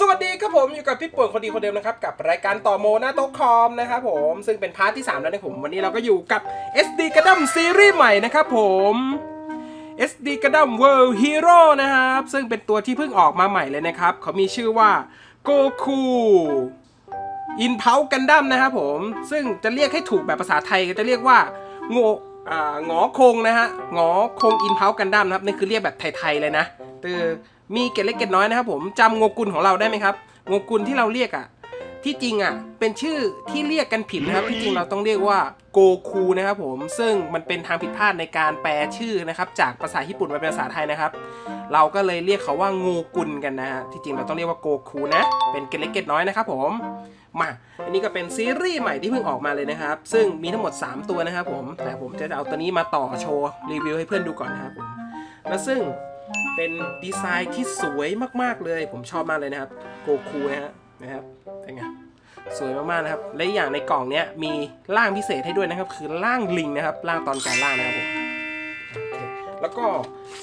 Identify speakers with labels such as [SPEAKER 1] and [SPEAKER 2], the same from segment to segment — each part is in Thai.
[SPEAKER 1] สวัสดีครับผมอยู่กับพี่ป่วนคนดีคนเดิมนะครับกับรายการต่อโมหน้าโต๊ะคอมนะครับผมซึ่งเป็นพาร์ทที่ 3 แล้วนะผมวันนี้เราก็อยู่กับ SD กระดัมซีรีส์ใหม่นะครับผม SD กระดัม World Hero นะครับ ซึ่งเป็นตัวที่เพิ่งออกมาใหม่เลยนะครับ เขามีชื่อว่า Goku อินเพากันดั้มนะครับผมซึ่งจะเรียกให้ถูกแบบภาษาไทยก็จะเรียกว่าโงอ่าหงอคงนะฮะหงอคงอินเพากันดั้มนะครับนี่คือเรียกแบบไทยๆเลยนะคือ มีเกล็ดเล็กเกล็ดน้อยนะครับผมจำโงกุลของเราได้ไหมครับโงกุลที่เราเรียกอะที่จริงอะเป็นชื่อที่เรียกกันผิดนะครับที่จริงเราต้องเรียกว่าโกคูนะครับผมซึ่งมันเป็นทางผิดพลาดในการแปลชื่อนะครับจากภาษาญี่ปุ่นมาเป็นภาษาไทยนะครับ เราก็เลยเรียกเขาว่าโงกุลกันนะฮะที่จริงเราต้องเรียกว่าโกคูนะเป็นเกล็ดเล็กเกล็ดน้อยนะครับผมมาอันนี้ก็เป็นซีรีส์ใหม่ที่เพิ่งออกมาเลยนะครับ ซึ่งมีทั้งหมด 3 ตัวนะครับผมแต่ผมจะเอาตัวนี้มาต่อโชว์รีวิวให้เพื่อนดูก่อนนะครับผมและซึ่ง เป็นดีไซน์ที่สวยมากๆเลย ผมชอบมากเลยนะครับ โกคูนะฮะนะครับเป็นไงสวยมากๆนะครับ และอย่างในกล่องเนี้ยมีร่างพิเศษให้ด้วยนะครับ คือร่างลิงนะครับร่างตอนกลายร่างนะครับผมแล้วก็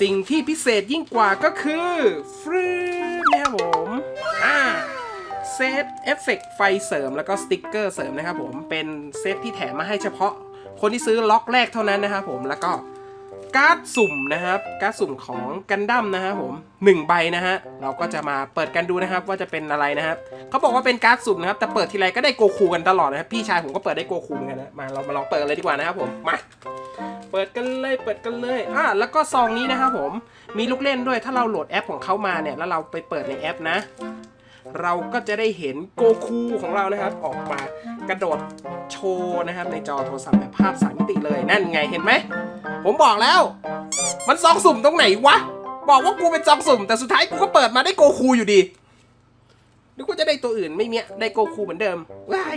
[SPEAKER 1] สิ่งที่พิเศษยิ่งกว่าก็คือฟรีนะครับผมอ่าเซตเอฟเฟกไฟเสริมแล้วก็สติกเกอร์เสริมนะครับผมเป็นเซตที่แถมมาให้เฉพาะคนที่ซื้อล็อกแรกเท่านั้นนะครับผมแล้วก็ การ์ดสุ่มนะครับ การ์ดสุ่มของกันดั้มนะครับผมหนึ่งใบนะฮะ เราก็จะมาเปิดกันดูนะครับว่าจะเป็นอะไรนะครับเขาบอกว่าเป็นการ์ดสุ่มนะครับ แต่เปิดทีไรก็ได้โกคูกันตลอดนะครับ พี่ชายผมก็เปิดได้โกคูเหมือนกันนะ มาเรามาลองเปิดกันเลยดีกว่านะครับผม มา เปิดกันเลย เปิดกันเลย อะแล้วก็ซองนี้นะครับผม มีลูกเล่นด้วย ถ้าเราโหลดแอปของเขามาเนี่ย แล้วเราไปเปิดในแอปนะ เราก็จะได้เห็นโกคูของเรานะครับ ออกมากระโดดโชว์นะครับ ในจอโทรศัพท์แบบภาพสามมิติเลยนั่นไงเห็นไหม ผมบอกแล้ว มันซองสุ่มตรงไหนวะ บอกว่ากูเป็นซองสุ่ม แต่สุดท้ายกูก็เปิดมาได้โกคูอยู่ดีนึกว่าจะได้ตัวอื่นไม่เมียได้โกคูเหมือนเดิมว้าย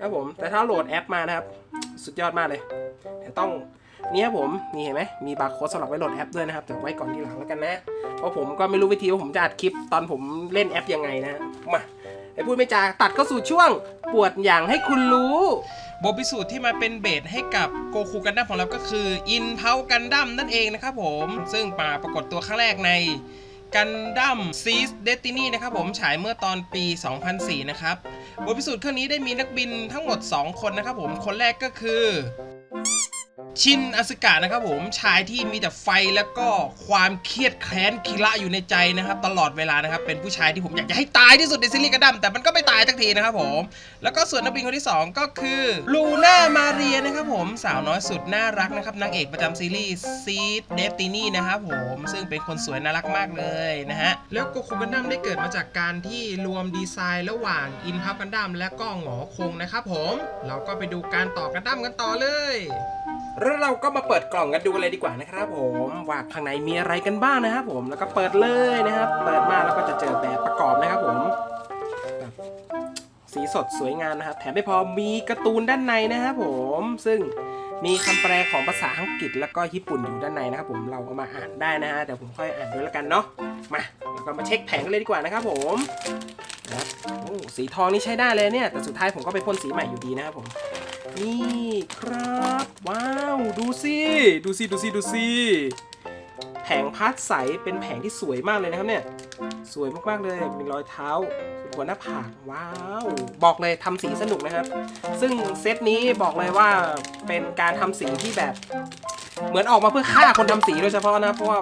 [SPEAKER 1] ครับผมแต่ถ้าโหลดแอปมานะครับ สุดยอดมากเลยแต่ต้อง นี่ครับผมนี่เห็นไหมมีบาร์โค้ดสำหรับไว้โหลดแอปด้วยนะครับแต่ไว้ก่อนทีหลังแล้วกันนะ เพราะผมก็ไม่รู้วิธีว่าผมจะอัดคลิปตอนผมเล่นแอปยังไงนะมาไอ้พูดไม่จาตัดเข้าสู่ช่วงปวดอย่างให้คุณรู้บทพิสูจน์ที่มาเป็นเบสให้กับโกคูกันดั้มของเราก็คืออินเพากันดั้มนั่นเองนะครับผมซึ่งมาปรากฏตัวครั้งแรกในกันดั้มซีสเดตินีนะครับผมฉายเมื่อตอนปี 2004 นะครับบทพิสูจน์เครื่องนี้ได้มีนักบินทั้งหมด 2 คนนะครับผมคนแรกก็คือ ชินอสึกะนะครับผมชายที่มีแต่ไฟแล้วก็ความเครียดแค้นคิระอยู่ในใจนะครับ ตลอดเวลานะครับ เป็นผู้ชายที่ผมอยากจะให้ตายที่สุดในซีรีส์กระดัมแต่มันก็ไม่ตายสักทีนะครับผม แล้วก็ส่วนนักบินคนที่ 2 ก็คือลูน่ามาเรียนะครับผมสาวน้อยสุดน่ารักนะครับนางเอกประจำซีรีส์ซีดเดฟตินี่นะครับผมซึ่งเป็นคนสวยน่ารักมากเลยนะฮะแล้วโกคูกันดัมได้เกิดมาจากการที่รวมดีไซน์ระหว่างอินพับกันดัมและก็หงอคงนะครับผมเราก็ไปดูการต่อกันดั้มกันต่อเลย แล้วเราก็มาเปิดกล่องกันดูเลยดีกว่านะครับผมว่าข้างในมีอะไรกันบ้างนะครับผมแล้วก็เปิดเลยนะครับ เปิดมาแล้วก็จะเจอแบบประกอบนะครับผมสีสดสวยงามนะครับ แถมไม่พอมีการ์ตูนด้านในนะครับผมซึ่งมีคำแปลของภาษาอังกฤษแล้วก็ญี่ปุ่นอยู่ด้านในนะครับผมเราเอามาอ่านได้นะฮะเดี๋ยวผมค่อยอ่านด้วยแล้วกันเนาะมาแล้วก็มาเช็คแผงกันเลยดีกว่านะครับผมนะสีทองนี่ใช้ได้เลยเนี่ยแต่สุดท้ายผมก็ไปพ่นสีใหม่อยู่ดีนะครับผม นี่ครับ ว้าว ดูสิดูสิดูสิดูสิแผงพัดใสเป็นแผงที่สวยมากเลยนะครับเนี่ย สวยมากๆเลยมีรอยเท้าหัวหน้าผากว้าว บอกเลยทำสีสนุกนะครับ ซึ่งเซตนี้บอกเลยว่าเป็นการทำสีที่แบบ เหมือนออกมาเพื่อฆ่าคนทำสีโดยเฉพาะนะเพราะว่า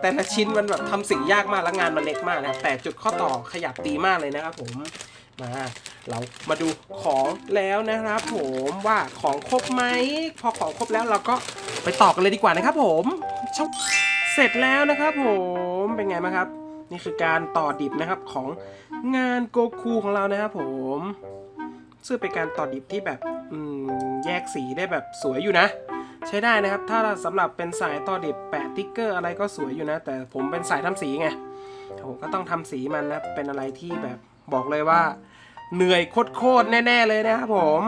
[SPEAKER 1] แต่ละชิ้นมันแบบทำสียากมากแล้วงานมันเล็กมากนะแต่จุดข้อต่อขยับดีมากเลยนะครับผมมา เรามาดูของแล้วนะครับผมว่าของครบไหมพอของครบแล้วเราก็ไปต่อกันเลยดีกว่านะครับผมชอบเสร็จแล้วนะครับผมเป็นไงบ้างครับ นี่คือการต่อดิบนะครับของงานโกคูของเรานะครับผมซึ่งเป็นการต่อดิบที่แบบแยกสีได้แบบสวยอยู่นะ ใช้ได้นะครับ ถ้าสำหรับเป็นสายต่อดิบแปะติ๊กเกอร์อะไรก็สวยอยู่นะ แต่ผมเป็นสายทำสีไงผมก็ต้องทำสีมันนะเป็นอะไรที่แบบบอกเลยว่า เหนื่อยโคตรแน่ ๆ เลยนะครับผม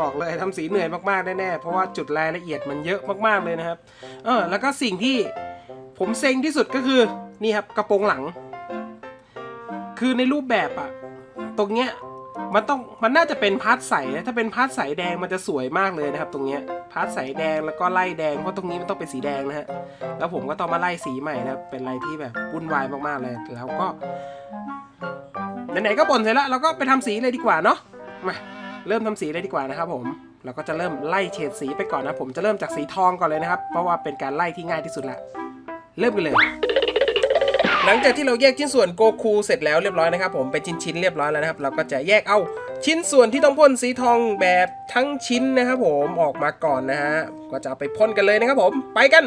[SPEAKER 1] บอกเลยทำสีเหนื่อยมากๆแน่ๆเพราะว่าจุดรายละเอียดมันเยอะมากๆเลยนะครับเออแล้วก็สิ่งที่ผมเซ็งที่สุดก็คือนี่ครับกระโปรงหลัง คือในรูปแบบอะตรงเนี้ยมันต้องมันน่าจะเป็นพาร์ทใสนะถ้าเป็นพาร์ทใสแดงมันจะสวยมากเลยนะครับ ตรงเนี้ยพาร์ทใสแดงแล้วก็ไล่แดงเพราะตรงนี้มันต้องเป็นสีแดงนะฮะแล้วผมก็ต้องมาไล่สีใหม่นะครับเป็นอะไรที่แบบวุ่นวายมากๆเลยแล้วก็ ไหนๆก็บ่นเสร็จแล้วเราก็ไปทำสีเลยดีกว่าเนาะมาเริ่มทำสีเลยดีกว่านะครับผมเราก็จะเริ่มไล่เฉดสีไปก่อนนะผมจะเริ่มจากสีทองก่อนเลยนะครับ เพราะว่าเป็นการไล่ที่ง่ายที่สุดละเริ่มกันเลย หลังจากที่เราแยกชิ้นส่วนโกคูเสร็จแล้วเรียบร้อยนะครับ ผมเป็นชิ้นๆเรียบร้อยแล้วนะครับ เราก็จะแยกเอาชิ้นส่วนที่ต้องพ่นสีทองแบบทั้งชิ้นนะครับผมออกมาก่อนนะฮะก็จะไปพ่นกันเลยนะครับผมไปกัน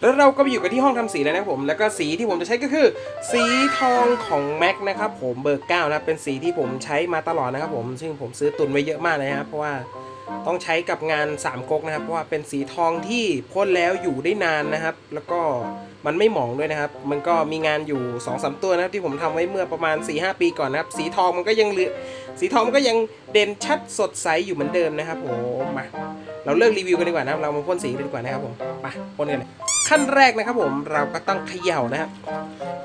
[SPEAKER 1] แล้วเราก็ไปอยู่กันที่ห้องทำสีแล้วนะผมแล้วก็สีที่ผมจะใช้ก็คือ สีทองของแม็กนะครับผมเบอร์เก้านะเป็นสีที่ผมใช้มาตลอดนะครับผมซึ่งผมซื้อตุนไว้เยอะมากเลยนะครับเพราะว่าต้องใช้กับงาน3ก๊กนะครับเพราะว่าเป็นสีทองที่พ่นแล้วอยู่ได้นานนะครับ แล้วก็มันไม่หมองด้วยนะครับ มันก็มีงานอยู่2อสตัวนะครับที่ผมทำไว้เมื่อประมาณ4-5ปีก่อนนะครับ สีทองมันก็ยังเหลือสีทองมันก็ยังเด่นชัดสดใสอยู่เหมือนเดิมนะครับผมมาเราเลิกรีวิวกันดีกว่านะครับเรามาพ่นสีกันดีกว่านะครับผมไปพ่นกันเลยขั้นแรกนะครับผมเราก็ต้องเขย่านะครับ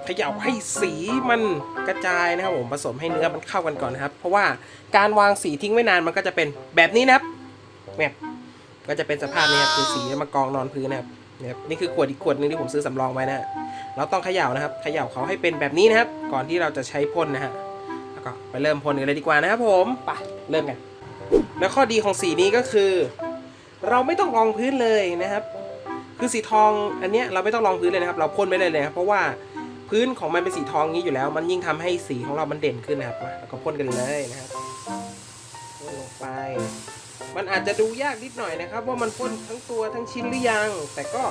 [SPEAKER 1] เขย่าให้สีมันกระจายนะครับผมผสมให้เนื้อมันเข้ากันก่อนนะครับ เพราะว่าการวางสีทิ้งไว้นานมันก็จะเป็นแบบนี้นะครับแบบก็จะเป็นสภาพนี้ครับคือสีมากองนอนพื้นนะครับ นะครับนี่คือขวดอีกขวดหนึงที่ผมซื้อสำรองไว้นะฮะเราต้องเขย่านะครับเขย่าเขาให้เป็นแบบนี้นะครับ ก่อนที่เราจะใช้พ่นนะฮะแล้วก็ไปเริ่มพ่นกันเลยดีกว่านะครับผมไปเริ่มกัน แล้วข้อดีของสีนี้ก็คือ เราไม่ต้องรองพื้นเลยนะครับ คือสีทองอันเนี้ยเราไม่ต้องรองพื้นเลยนะครับ เราพ่นไม่ได้เลยนะครับเพราะว่าพื้นของมันเป็นสีทองนี้อยู่แล้ว มันยิ่งทำให้สีของเรามันเด่นขึ้นนะครับมาแล้วก็พ่นกันเลยนะครับพ่นลงไป มันอาจจะดูยากนิดหน่อยนะครับ ว่ามันพ่นทั้งตัวทั้งชิ้นหรือยัง แต่ก็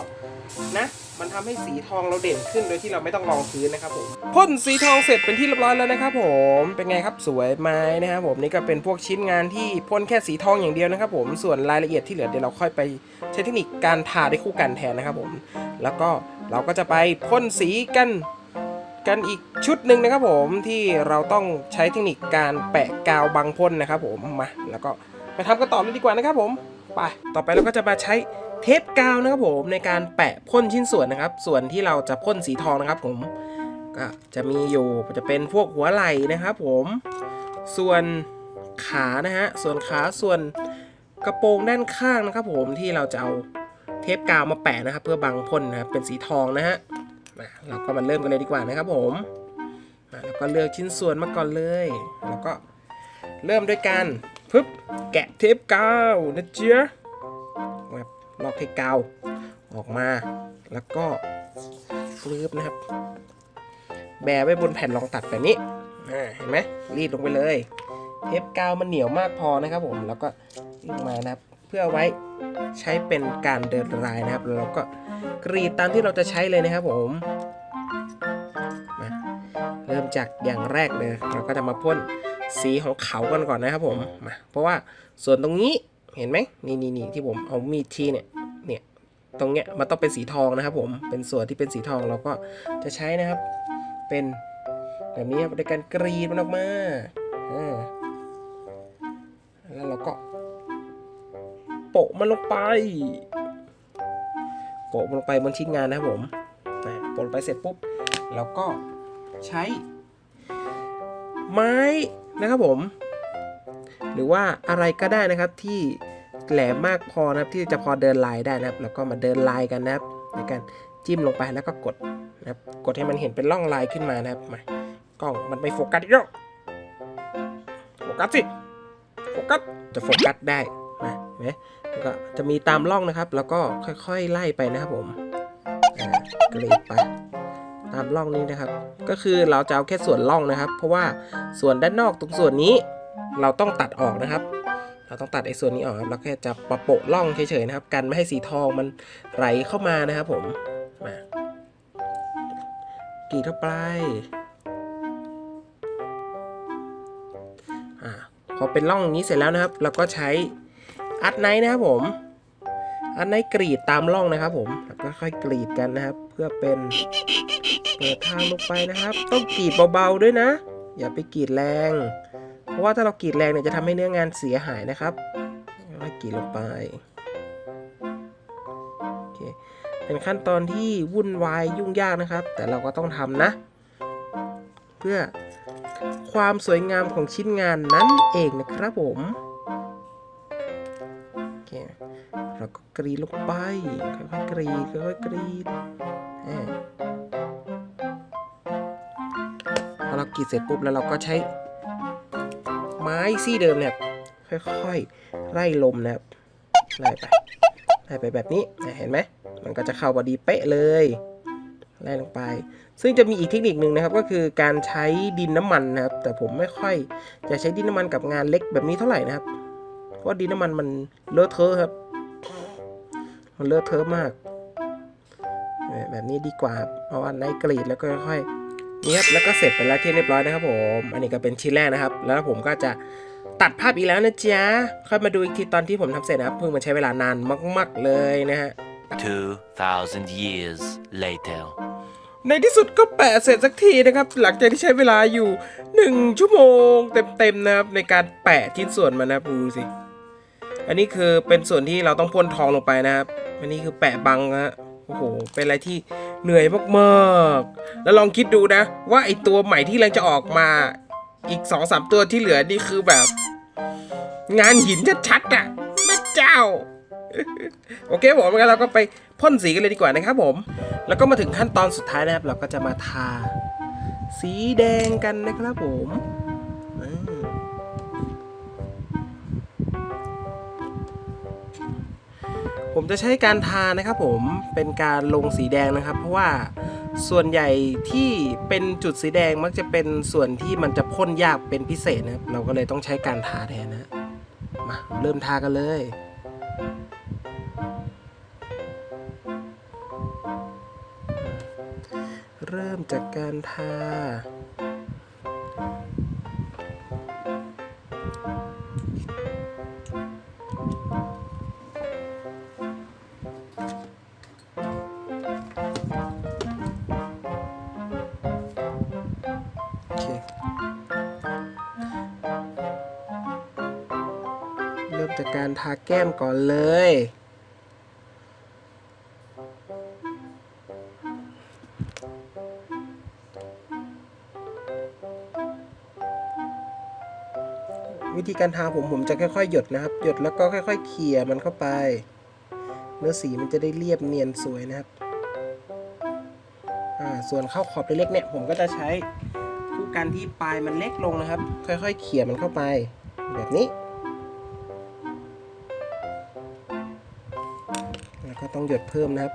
[SPEAKER 1] นะมันทำให้สีทองเราเด่นขึ้นโดยที่เราไม่ต้องรองพื้นนะครับผมพ่นสีทองเสร็จเป็นที่เรียบร้อยแล้วนะครับผมเป็นไงครับสวยไหมนะครับผมนี่ก็เป็นพวกชิ้นงานที่พ่นแค่สีทองอย่างเดียวนะครับ ผมส่วนรายละเอียดที่เหลือเดี๋ยวเราค่อยไปใช้เทคนิคการทาได้คู่กันแทนนะครับผม แล้วก็เราก็จะไปพ่นสีกันกันอีกชุดหนึ่งนะครับผมที่เราต้องใช้เทคนิคการแปะกาวบังพ่นนะครับผมมาแล้วก็ ไปทำกันต่อเลยดีกว่านะครับผมไปต่อไปเราก็จะมาใช้เทปกาวนะครับผมในการแปะพ่นชิ้นส่วนนะครับ ส่วนที่เราจะพ่นสีทองนะครับผมก็จะมีอยู่จะเป็นพวกหัวไหล่นะครับผมส่วนขานะฮะส่วนขาส่วนกระโปรงด้านข้างนะครับ ผมที่เราจะเอาเทปกาวมาแปะนะครับ เพื่อบังพ่นนะครับเป็นสีทองนะฮะมาเราก็มาเริ่มกันเลยดีกว่านะครับผมมาแล้วก็เลือกชิ้นส่วนมาก่อนเลย แล้วก็เริ่มด้วยการึบแกะเทปกาวนะเจ๊ะแบบลอกเทปกาวออกมาแล้วก็ปึ๊บนะครับ แบะไว้บนแผ่นรองตัดแบบนี้เห็นไหมรีดลงไปเลย เทปกาวมันเหนียวมากพอนะครับผมแล้วก็ลงมานะครับ เพื่อไว้ใช้เป็นการเดินลายนะครับแล้วเราก็กรีดตามที่เราจะใช้เลยนะครับผมมาเริ่มจากอย่างแรกเลย เราก็จะมาพ่น สีของเขากันก่อนนะครับผมมาเพราะว่าส่วนตรงนี้เห็นไหมนี่นี่นี่ที่ผมเอามีดทีเนี่ยเนี่ยตรงเนี้ยมันต้องเป็นสีทองนะครับผมเป็นส่วนที่เป็นสีทองเราก็จะใช้นะครับ เป็นแบบนี้ครับในการกรีดมันออกมาอแล้วเราก็ โปะมันลงไป โปะมันลงไปบนชิ้นงานนะครับผมโปะลงไปเสร็จปุ๊บเราก็ใช้ ไม้ นะครับผม หรือว่าอะไรก็ได้นะครับที่แหลมมากพอนะครับที่จะพอเดินลายได้นะครับ แล้วก็มาเดินลายกันนะครับในการจิ้มลงไปแล้วก็กดนะครับ กดให้มันเห็นเป็นร่องลายขึ้นมานะครับมากล้องมันไม่โฟกัสอีกแล้วโฟกัสสิโฟกัสจะโฟกัสได้นะเห็นไหมแล้วก็จะมีตามร่องนะครับ แล้วก็ค่อยๆไล่ไปนะครับผมอ่ากรีดไป ตามร่องนี้นะครับ ก็คือเราจะเอาแค่ส่วนร่องนะครับ เพราะว่าส่วนด้านนอกตรงส่วนนี้เราต้องตัดออกนะครับ เราต้องตัดไอ้ส่วนนี้ออกครับเราแค่จะประโปะร่องเฉยๆนะครับกันไม่ให้สีทองมันไหลเข้ามานะครับผมมากรีดเข้าไปอ่าพอเป็นร่องอย่างนี้เสร็จแล้วนะครับ เราก็ใช้อัดไนท์นะครับผม อัดไนกรีดตามร่องนะครับ ผมแล้วก็ค่อยกรีดกันนะครับ เพื่อเป็นเปิดทางลงไปนะครับ ต้องกรีดเบาๆด้วยนะ อย่าไปกรีดแรง เพราะว่าถ้าเรากรีดแรงเนี่ยจะทำให้เนื้องานเสียหายนะครับค่อยกรีดลงไปโอเคเป็นขั้นตอนที่วุ่นวายยุ่งยากนะครับ แต่เราก็ต้องทำนะ เพื่อความสวยงามของชิ้นงานนั้นเองนะครับผม เราก็กรีดลงไป ค่อยๆกรีดค่อยๆกรีดอ่าพอเรากรีดเสร็จปุ๊บแล้วเราก็ใช้ ไม้ซี่เดิมเนี่ยค่อยๆไล่ลมนะครับไล่ไปไล่ไปแบบนี้เห็นไหมมันก็จะเข้าพอดีเป๊ะเลยไล่ลงไป ซึ่งจะมีอีกเทคนิคหนึ่งนะครับ ก็คือการใช้ดินน้ำมันนะครับ แต่ผมไม่ค่อยจะใช้ดินน้ำมันกับงานเล็กแบบนี้เท่าไหร่นะครับ เพราะว่าดินน้ำมันมันเลอะเทอะครับ มันเลอะเทอะมาก แบบนี้ดีกว่าครับเอาอันไหนกรีดแล้วก็ค่อยๆนี่ครับแล้วก็เสร็จไปแล้วที่เรียบร้อยนะครับผม อันนี้ก็เป็นชิ้นแรกนะครับ แล้วผมก็จะตัดภาพอีกแล้วนะจ๊ะ ค่อยมาดูอีกทีตอนที่ผมทำเสร็จนะครับ เพิ่งมันใช้เวลานานมาก ๆ เลยนะฮะ
[SPEAKER 2] 2,000 years later.
[SPEAKER 1] ในที่สุดก็แปะเสร็จสักทีนะครับ หลังจากที่ใช้เวลาอยู่ 1 ชั่วโมงเต็มๆนะครับในการแปะชิ้นส่วนมันนะครับดูสิ อันนี้คือเป็นส่วนที่เราต้องพ่นทองลงไปนะครับ อันนี้คือแปะบังนะฮะโอ้โห เป็นอะไรที่เหนื่อยมากๆ แล้วลองคิดดูนะ ว่าไอตัวใหม่ที่กำลังจะออกมาอีก2องสามตัวที่เหลือนี่คือแบบ งานหินชัดๆอะพระเจ้า โอเคผมงั้นเราก็ไปพ่นสีกันเลยดีกว่านะครับผม แล้วก็มาถึงขั้นตอนสุดท้ายนะครับ เราก็จะมาทา สีแดงกันนะครับผม ผมจะใช้การทานะครับผมเป็นการลงสีแดงนะครับ เพราะว่าส่วนใหญ่ที่เป็นจุดสีแดงมักจะเป็นส่วนที่มันจะพ่นยากเป็นพิเศษนะครับเราก็เลยต้องใช้การทาแทนนะมาเริ่มทากันเลยเริ่มจากการทา ทาแก้มก่อนเลย วิธีการทาผมผมจะค่อยๆ หยดนะครับ หยดแล้วก็ค่อย ๆ เขี่ยมันเข้าไป เนื้อสีมันจะได้เรียบเนียนสวยนะครับส่วนเข้าขอบเล็กๆเนี่ยผมก็จะใช้คู่กันที่ปลายมันเล็กลงนะครับ ค่อยๆ เขี่ยมันเข้าไป แบบนี้ ก็ต้องหยดเพิ่มนะครับ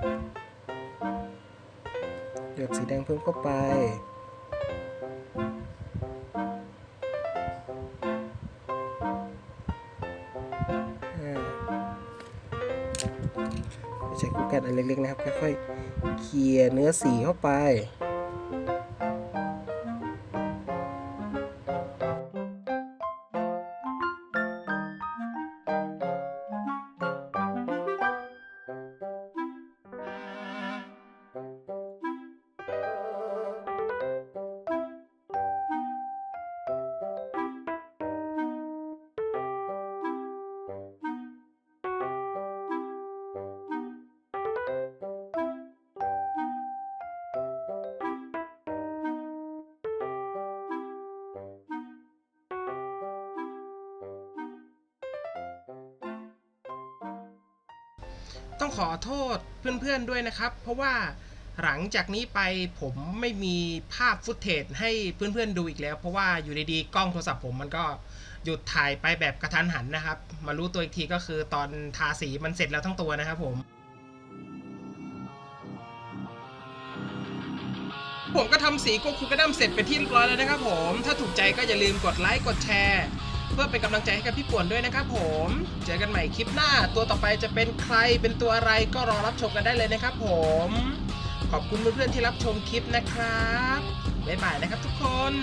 [SPEAKER 1] หยดสีแดงเพิ่มเข้าไป ใช้กุ๊กันอันเล็กๆนะครับ ค่อยๆ เขี่ยเนื้อสีเข้าไป ต้องขอโทษเพื่อนๆด้วยนะครับ เพราะว่าหลังจากนี้ไปผมไม่มีภาพฟุตเทจให้เพื่อนๆดูอีกแล้ว เพราะว่าอยู่ดีๆกล้องโทรศัพท์ผมมันก็หยุดถ่ายไปแบบกระทันหันนะครับ มารู้ตัวอีกทีก็คือตอนทาสีมันเสร็จแล้วทั้งตัวนะครับผม ผมก็ทำสีโกคูกระดัมเสร็จไปที่เรียบร้อยแล้วนะครับผม ถ้าถูกใจก็อย่าลืมกดไลค์กดแชร์ เพื่อเป็นกำลังใจให้กับพี่ป่วนด้วยนะครับผม เจอกันใหม่คลิปหน้า ตัวต่อไปจะเป็นใครเป็นตัวอะไรก็รอรับชมกันได้เลยนะครับผม ขอบคุณเพื่อนๆที่รับชมคลิปนะครับบ๊ายบายนะครับทุกคน